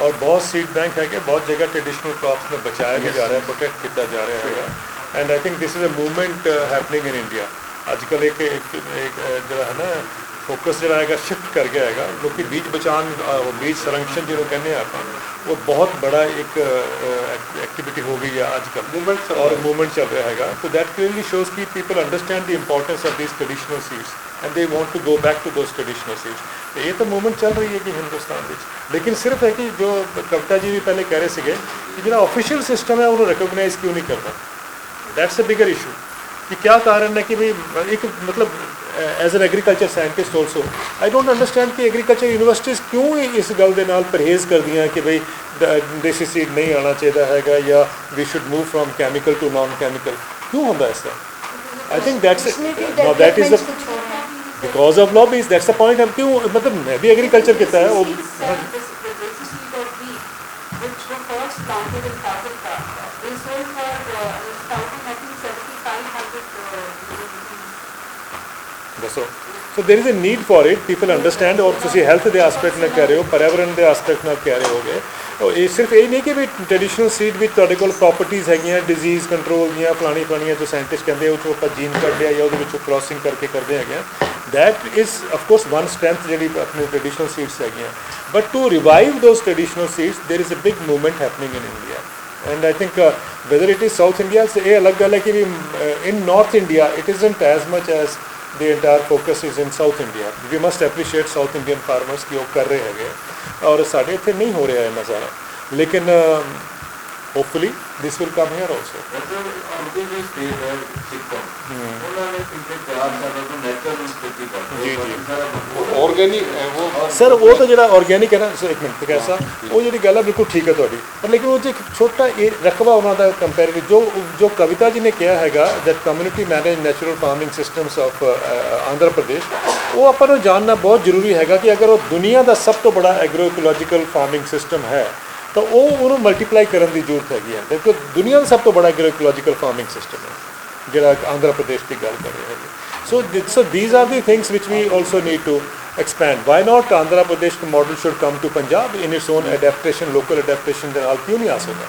ਔਰ ਬਹੁਤ seed bank ਹੈਗੇ, ਬਹੁਤ ਜਗ੍ਹਾ ਟ੍ਰੈਡੀਸ਼ਨਲ ਕ੍ਰੌਪਸ ਨੂੰ ਬਚਾਇਆ ਵੀ ਜਾ ਰਿਹਾ ਪ੍ਰੋਟੈਕਟ ਕੀਤਾ ਜਾ ਰਿਹਾ ਹੈਗਾ। And I think this is a movement happening in India ਅੱਜ ਕੱਲ੍ਹ ਇੱਕ ਇੱਕ ਜਿਹੜਾ ਹੈ ਨਾ ਫੋਕਸ ਜਿਹੜਾ ਹੈਗਾ ਸ਼ਿਫਟ ਕਰ ਗਿਆ ਹੈਗਾ ਲੋਕੀ ਬੀਜ ਬਚਾਉਣ ਅਹ, ਬੀਜ ਸੰਰਕਸ਼ਣ ਜਿਹਨੂੰ ਕਹਿੰਦੇ ਆ ਆਪਾਂ ਉਹ ਬਹੁਤ ਬੜਾ ਇੱਕ ਐਕਟੀਵਿਟੀ ਹੋ ਗਈ ਹੈ ਅੱਜ ਕੱਲ੍ਹ ਔਰ ਮੂਵਮੈਂਟ ਚੱਲ ਰਿਹਾ ਹੈਗਾ so that clearly shows ਕਿ people understand the importance of these traditional seeds and they want to go back to those traditional seeds. ਤੇ ਇਹ ਤਾਂ ਮੂਵਮੈਂਟ ਚੱਲ ਰਹੀ ਹੈ ਕਿ ਹਿੰਦੁਸਤਾਨ ਵਿੱਚ ਲੇਕਿਨ ਸਿਰਫ ਹੈ ਕਿ ਜੋ ਕਵਿਤਾ ਜੀ ਵੀ ਪਹਿਲੇ ਕਹਿ ਰਹੇ ਸੀਗੇ ਕਿ ਜਿਹੜਾ ਆਫੀਸ਼ੀਅਲ ਸਿਸਟਮ ਹੈ ਉਹਨੂੰ ਰੈਕਗਨਾਈਜ਼ ਕਿਉਂ ਨਹੀਂ ਕਰਦਾ ਦੈਟਸ ਅ ਬਿਗਰ ਇਸ਼ੂ ਕਿ ਕੀ ਕਾਰਨ ਹੈ ਕਿ ਵੀ ਇੱਕ ਮਤਲਬ as an agriculture scientist also I don't understand ਕਿ ਐਗਰੀਕਲਚਰ ਯੂਨੀਵਰਸਿਟੀਜ਼ ਕਿਉਂ ਇਸ ਗੱਲ ਦੇ ਨਾਲ ਪਰਹੇਜ਼ ਕਰਦੀਆਂ ਕਿ ਭਈ ਦੇਸੀ ਸੀਡ ਨਹੀਂ ਆਣਾ ਚਾਹੀਦਾ ਹੈਗਾ ਜਾਂ ਵੀ should move from chemical to non chemical ਕਿਉਂ ਹੁੰਦਾ ਇਸ ਦਾ I think that's now that is the because of lobbies that's the point ਹਮ ਕਿਉਂ ਮਤਲਬ ਮੈਂ ਵੀ ਐਗਰੀਕਲਚਰ ਕੀਤਾ ਹੈ ਉਹ which were planted in Calcutta. They sold for uh, 1,000 ਦੱਸੋ। So there is a need for it people understand ਔਰ ਤੁਸੀਂ health ਦੇ ਆਸਪੈਕਟ ਨਾਲ ਕਹਿ ਰਹੇ ਹੋ ਪਰਿਆਵਰਣ ਦੇ ਆਸਪੈਕਟ ਨਾਲ ਕਹਿ ਰਹੇ ਹੋਗੇ। ਉਹ ਇਹ ਸਿਰਫ ਇਹ ਨਹੀਂ ਕਿ ਵੀ ਟ੍ਰੈਡੀਸ਼ਨਲ ਸੀਡ ਵਿੱਚ ਤੁਹਾਡੇ ਕੋਲ ਪ੍ਰਾਪਰਟੀਆਂ ਹੈਗੀਆਂ ਡਿਜ਼ੀਜ਼ ਕੰਟਰੋਲ ਦੀਆਂ, ਫਲਾਣੀ ਫਲਾਣੀਆਂ ਜੋ ਸਾਇੰਟਿਸਟ ਕਹਿੰਦੇ ਉਹ ਤੋਂ ਆਪਾਂ ਜੀਨ ਕੱਢਿਆ ਜਾਂ ਉਹਦੇ ਵਿੱਚੋਂ ਕ੍ਰਾਸਿੰਗ ਕਰਕੇ ਕਰਦੇ ਹੈਗੇ that is of course one strength ਜਿਹੜੀ ਆਪਣੇ ਟ੍ਰੈਡੀਸ਼ਨਲ ਸੀਡਸ ਹੈਗੀਆਂ। But to revive those traditional seeds there is a big movement happening in India and I think whether it is South India india, so eh alag gal hai in in India it it isn't as much as the entire focus is in South India we must appreciate South Indian farmers ਕਿ ਉਹ ਕਰ ਰਹੇ ਹੈਗੇ ਔਰ ਸਾਡੇ ਇੱਥੇ ਨਹੀਂ ਹੋ ਰਿਹਾ ਇੰਨਾ ਸਾਰਾ ਲੇਕਿਨ hopefully this will come here also. ਵੈਸੇ ਅੱਗੇ ਜੋ ਸਟੇਟ ਹੈ ਸਿੱਕਮ ਉਹਨਾਂ ਨੇ ਪਿਛਲੇ 4 ਸਾਲਾਂ ਤੋਂ ਨੈਚੁਰਲ ਖੇਤੀ ਕਰਦੇ ਜੀ, ਹੋ ਜੀ। ਸਾਰਾ ਆਰਗੇਨਿਕ ਸਰ ਉਹ ਤਾਂ ਜਿਹੜਾ ਆਰਗੇਨਿਕ ਹੈ ਨਾ ਸਰ ਇੱਕ ਮਿੰਟ ਕੈਸਾ ਉਹ ਜਿਹੜੀ ਗੱਲ ਹੈ ਬਿਲਕੁਲ ਠੀਕ ਹੈ ਤੁਹਾਡੀ ਪਰ ਲੇਕਿਨ ਉਹ 'ਚ ਇੱਕ ਛੋਟਾ ਇਹ ਰਕਬਾ ਉਹਨਾਂ ਦਾ ਕੰਪੈਰੀਟਿਵ ਜੋ ਜੋ ਕਵਿਤਾ ਜੀ ਨੇ ਕਿਹਾ ਹੈਗਾ that community manage natural farming systems of Andhra Pradesh ਉਹ ਆਪਾਂ ਨੂੰ ਜਾਣਨਾ ਬਹੁਤ ਜ਼ਰੂਰੀ ਹੈਗਾ ਕਿ ਅਗਰ ਉਹ ਦੁਨੀਆ ਦਾ ਸਭ ਤੋਂ ਬੜਾ ਐਗਰੋ ਇਕੋਲੋਜੀਕਲ ਫਾਰਮਿੰਗ ਸਿਸਟਮ ਹੈ ਤਾਂ ਉਹ ਉਹਨੂੰ ਮਲਟੀਪਲਾਈ ਕਰਨ ਦੀ ਜ਼ਰੂਰਤ ਹੈਗੀ ਹੈ ਦੇਖੋ ਦੁਨੀਆ ਦਾ ਸਭ ਤੋਂ ਬੜਾ ਐਗਰੀਕੋਲੋਜੀਕਲ ਫਾਰਮਿੰਗ ਸਿਸਟਮ ਹੈ ਜਿਹੜਾ ਆਂਧਰਾ ਪ੍ਰਦੇਸ਼ ਦੀ ਗੱਲ ਕਰ ਰਹੇ ਹਾਂ so so these are the things which we also need to expand why not Andhra Pradesh the model should come to punjab in its own adaptation local adaptation ਦੇ ਨਾਲ ਕਿਉਂ ਨਹੀਂ ਆ ਸਕਦਾ